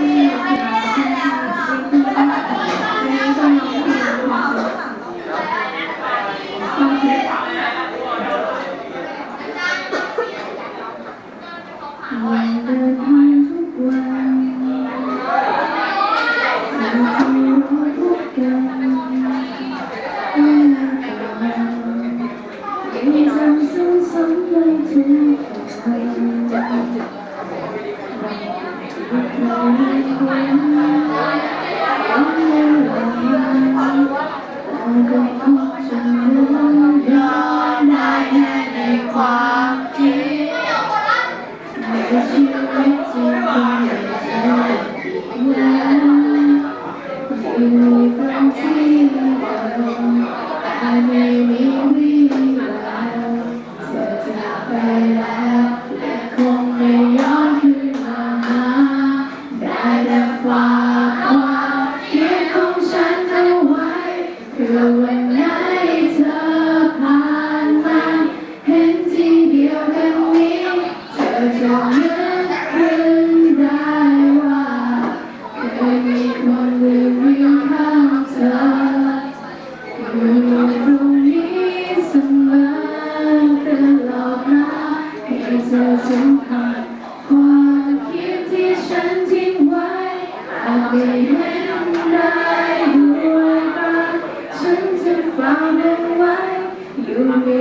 你的名，如冠冕。 ความคิด อวันไหนเธอผ่านมาเห็นทีเดียวกันนี้เธอจะนึกขึ้นได้ว่าเคยมีคนลืมวิ่งข้างเธออยู่ตรงนี้เสมอตลอดมาให้เสมผั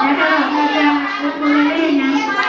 来ล้ว家，我าเราจ